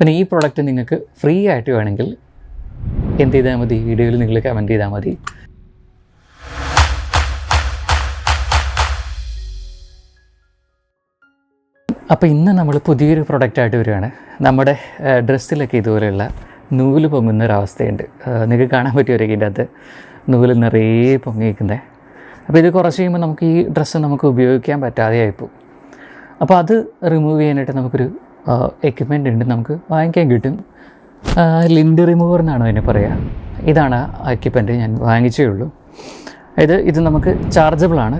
പിന്നെ ഈ പ്രോഡക്റ്റ് നിങ്ങൾക്ക് ഫ്രീ ആയിട്ട് വേണമെങ്കിൽ എന്ത് ചെയ്താൽ മതി? വീഡിയോയിൽ നിങ്ങൾ കമന്റ് ചെയ്താൽ മതി. അപ്പോൾ ഇന്ന് നമ്മൾ പുതിയൊരു പ്രൊഡക്റ്റായിട്ട് വരികയാണ്. നമ്മുടെ ഡ്രസ്സിലൊക്കെ ഇതുപോലെയുള്ള നൂൽ പൊങ്ങുന്ന ഒരവസ്ഥയുണ്ട് നിങ്ങൾക്ക് കാണാൻ പറ്റുമായിരിക്കും ഇതിന്റെ അകത്ത് നൂൽ നിറയെ പൊങ്ങിയിരിക്കുന്നത് അപ്പോൾ ഇത് കുറച്ച് കഴിയുമ്പോൾ നമുക്ക് ഈ ഡ്രസ്സ് നമുക്ക് ഉപയോഗിക്കാൻ പറ്റാതെയായിപ്പോവും. അപ്പോൾ അത് റിമൂവ് ചെയ്യാനായിട്ട് നമുക്കൊരു എക്യുപ്മെന്റ് ഉണ്ട് നമുക്ക് വാങ്ങിക്കാൻ കിട്ടും. ലിൻഡ് റിമൂവർ എന്നാണ് അതിനെ പറയുക ഇതാണ് ആ എക്യുപ്മെന്റ് ഞാൻ വാങ്ങിച്ചേ ഉള്ളൂ. ഇത് ഇത് നമുക്ക് ചാർജബിളാണ്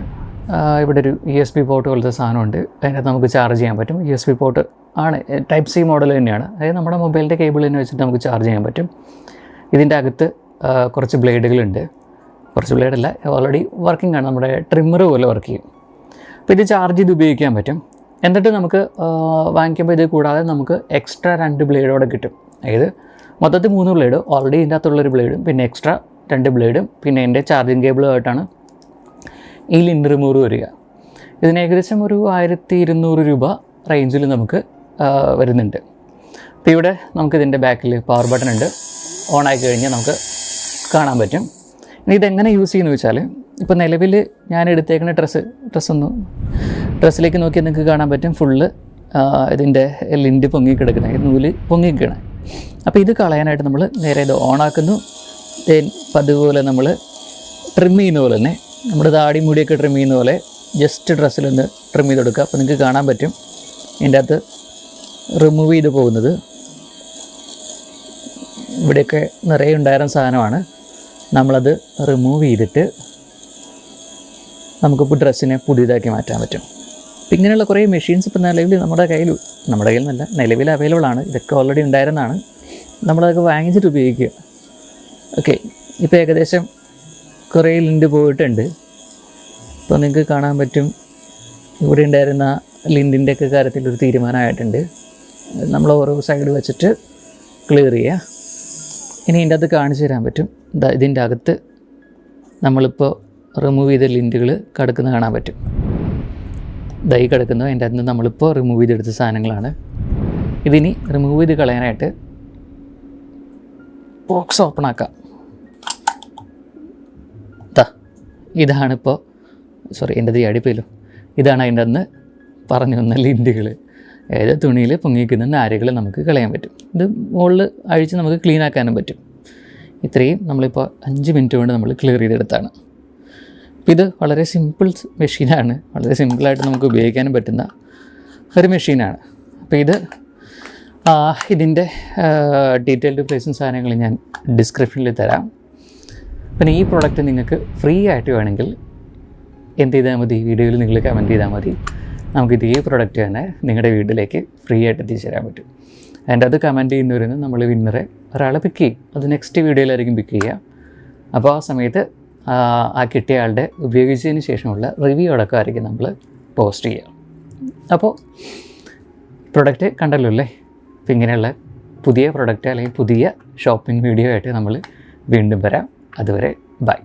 ഇവിടെ ഒരു യു എസ് ബി പോർട്ട് പോലത്തെ സാധനമുണ്ട്. അതിനകത്ത് നമുക്ക് ചാർജ് ചെയ്യാൻ പറ്റും. യു എസ് ബി പോർട്ട് ആണ്. ടൈപ്പ് സി മോഡൽ തന്നെയാണ്. അതായത് നമ്മുടെ മൊബൈലിന്റെ കേബിൾ തന്നെ വെച്ചിട്ട് നമുക്ക് ചാർജ് ചെയ്യാൻ പറ്റും. ഇതിന്റെ അകത്ത് കുറച്ച് ബ്ലേഡുകളുണ്ട് കുറച്ച് ബ്ലേഡല്ല ഓൾറെഡി വർക്കിംഗ് ആണ്. നമ്മുടെ ട്രിമ്മർ പോലെ വർക്ക് ചെയ്യും. അപ്പോൾ ഇത് ചാർജ് ചെയ്ത് ഉപയോഗിക്കാൻ പറ്റും. എന്നിട്ട് നമുക്ക് വാങ്ങിക്കുമ്പോൾ ഇത് കൂടാതെ നമുക്ക് എക്സ്ട്രാ രണ്ട് ബ്ലേഡോടെ കിട്ടും. അതായത് മൊത്തത്തിൽ മൂന്ന് ബ്ലേഡ് ഓൾറെഡി ഇതിന്റെ അകത്തുള്ളൊരു ബ്ലേഡും പിന്നെ എക്സ്ട്രാ രണ്ട് ബ്ലേഡും പിന്നെ എന്റെ ചാർജിങ് കേബിളുമായിട്ടാണ് ഈ ലിൻഡ് റിമൂവർ വരിക. ഇതിന് ഏകദേശം ഒരു ആയിരത്തി ഇരുന്നൂറ് രൂപ റേഞ്ചിൽ നമുക്ക് വരുന്നുണ്ട്. അപ്പോൾ ഇവിടെ നമുക്ക് ഇതിന്റെ ബാക്കിൽ പവർ ബട്ടൺ ഉണ്ട്. ഓൺ ആയി കഴിഞ്ഞാൽ നമുക്ക് കാണാൻ പറ്റും. ഇനി ഇതെങ്ങനെ യൂസ് ചെയ്യുന്നു വെച്ചാൽ ഇപ്പോൾ നിലവിൽ ഞാൻ എടുത്തേക്കുന്ന ഡ്രസ്സ് ഡ്രസ്സൊന്ന് ഡ്രസ്സിലേക്ക് നോക്കിയാൽ നിങ്ങൾക്ക് കാണാൻ പറ്റും ഫുള്ള് ഇതിന്റെ ലിൻഡ് പൊങ്ങി കിടക്കുന്നത് നൂൽ പൊങ്ങി കിടക്കണേ. അപ്പോൾ ഇത് കളയാനായിട്ട് നമ്മൾ നേരെ ഇത് ഓണാക്കുന്നു ദെൻ അതുപോലെ നമ്മൾ ട്രിം ചെയ്യുന്ന പോലെ തന്നെ നമ്മുടെ താടി മുടിയൊക്കെ ട്രിം ചെയ്യുന്ന പോലെ ജസ്റ്റ് ഡ്രസ്സിലൊന്ന് ട്രിം ചെയ്ത് കൊടുക്കുക. അപ്പോൾ നിങ്ങൾക്ക് കാണാൻ പറ്റും ഇതിന്റെ അകത്ത് റിമൂവ് ചെയ്ത് പോകുന്നത്. ഇവിടെയൊക്കെ നിറയെ ഉണ്ടായിരുന്ന സാധനമാണ്. നമ്മളത് റിമൂവ് ചെയ്തിട്ട് നമുക്കിപ്പോൾ ഡ്രസ്സിനെ പുതിയതാക്കി മാറ്റാൻ പറ്റും. ഇങ്ങനെയുള്ള കുറേ മെഷീൻസ് ഇപ്പോൾ നിലവിൽ നമ്മുടെ കയ്യിൽ നമ്മുടെ കയ്യിൽ നിന്നല്ല നിലവിൽ അവൈലബിൾ ആണ്. ഇതൊക്കെ ഓൾറെഡി ഉണ്ടായിരുന്നതാണ്. നമ്മളതൊക്കെ വാങ്ങിച്ചിട്ട് ഉപയോഗിക്കുക. ഓക്കെ ഇപ്പോൾ ഏകദേശം കുറേ ലിൻഡ് പോയിട്ടുണ്ട്. ഇപ്പോൾ നിങ്ങൾക്ക് കാണാൻ പറ്റും ഇവിടെ ഉണ്ടായിരുന്ന ലിൻഡിന്റെ ഒക്കെ കാര്യത്തിൽ ഒരു തീരുമാനമായിട്ടുണ്ട്. നമ്മൾ ഓരോ സൈഡ് വെച്ചിട്ട് ക്ലിയർ ചെയ്യുക. ഇനി ഇതിന്റെ അകത്ത് കാണിച്ചു തരാൻ പറ്റും. ഇതിന്റെ അകത്ത് നമ്മളിപ്പോൾ റിമൂവ് ചെയ്ത ലിന്റുകൾ കിടക്കുന്ന കാണാൻ പറ്റും. ദൈ കിടക്കുന്നത് അതിന്റെ അകത്ത് നമ്മളിപ്പോൾ റിമൂവ് ചെയ്തെടുത്ത സാധനങ്ങളാണ്. ഇതിനി റിമൂവ് ചെയ്ത് കളയാനായിട്ട് ബോക്സ് ഓപ്പൺ ആക്കാം. ദാ ഇതാണിപ്പോൾ സോറി എന്റെ തീ അടിപ്പില്ലോ ഇതാണ് അതിന്റെ അന്ന് പറഞ്ഞു വന്ന ലിന്റുകൾ ഏത് തുണിയിൽ പൊങ്ങിക്കുന്ന നാരുകൾ നമുക്ക് കളയാൻ പറ്റും. ഇത് മുകളിൽ അഴിച്ച് നമുക്ക് ക്ലീൻ ആക്കാനും പറ്റും. ഇത്രയും നമ്മളിപ്പോൾ അഞ്ച് മിനിറ്റ് കൊണ്ട് നമ്മൾ ക്ലിയർ ചെയ്തെടുത്താണ്. ഇത് വളരെ സിമ്പിൾ മെഷീനാണ് വളരെ സിമ്പിളായിട്ട് നമുക്ക് ഉപയോഗിക്കാനും പറ്റുന്ന ഒരു മെഷീനാണ് അപ്പോൾ ഇത് ഇതിന്റെ ഡീറ്റെയിൽഡ് പ്രൈസും സാധനങ്ങൾ ഞാൻ ഡിസ്ക്രിപ്ഷനിൽ തരാം. പിന്നെ ഈ പ്രോഡക്റ്റ് നിങ്ങൾക്ക് ഫ്രീ ആയിട്ട് വേണമെങ്കിൽ എന്ത് ചെയ്താൽ മതി? വീഡിയോയിൽ നിങ്ങൾ കമന്റ് ചെയ്താൽ മതി. നമുക്ക് ഇതേ പ്രോഡക്റ്റ് തന്നെ നിങ്ങളുടെ വീട്ടിലേക്ക് ഫ്രീ ആയിട്ട് എത്തിച്ചു തരാൻ പറ്റും. ആൻഡ് അത് കമന്റ് ചെയ്യുന്നവരിന്ന് നമ്മൾ വിന്നറെ ഒരാളെ പിക്ക് ചെയ്യും. അത് നെക്സ്റ്റ് വീഡിയോയിലായിരിക്കും പിക്ക് ചെയ്യുക. അപ്പോൾ ആ സമയത്ത് ആ കിട്ടിയ ആളുടെ ഉപയോഗിച്ചതിന് ശേഷമുള്ള റിവ്യൂ അടക്കമായിരിക്കും നമ്മൾ പോസ്റ്റ് ചെയ്യുക. അപ്പോൾ പ്രൊഡക്റ്റ് കണ്ടല്ലോ അല്ലേ? അപ്പോൾ ഇങ്ങനെയുള്ള പുതിയ പ്രൊഡക്റ്റ് അല്ലെങ്കിൽ പുതിയ ഷോപ്പിംഗ് വീഡിയോ ആയിട്ട് നമ്മൾ വീണ്ടും വരാം. അതുവരെ ബൈ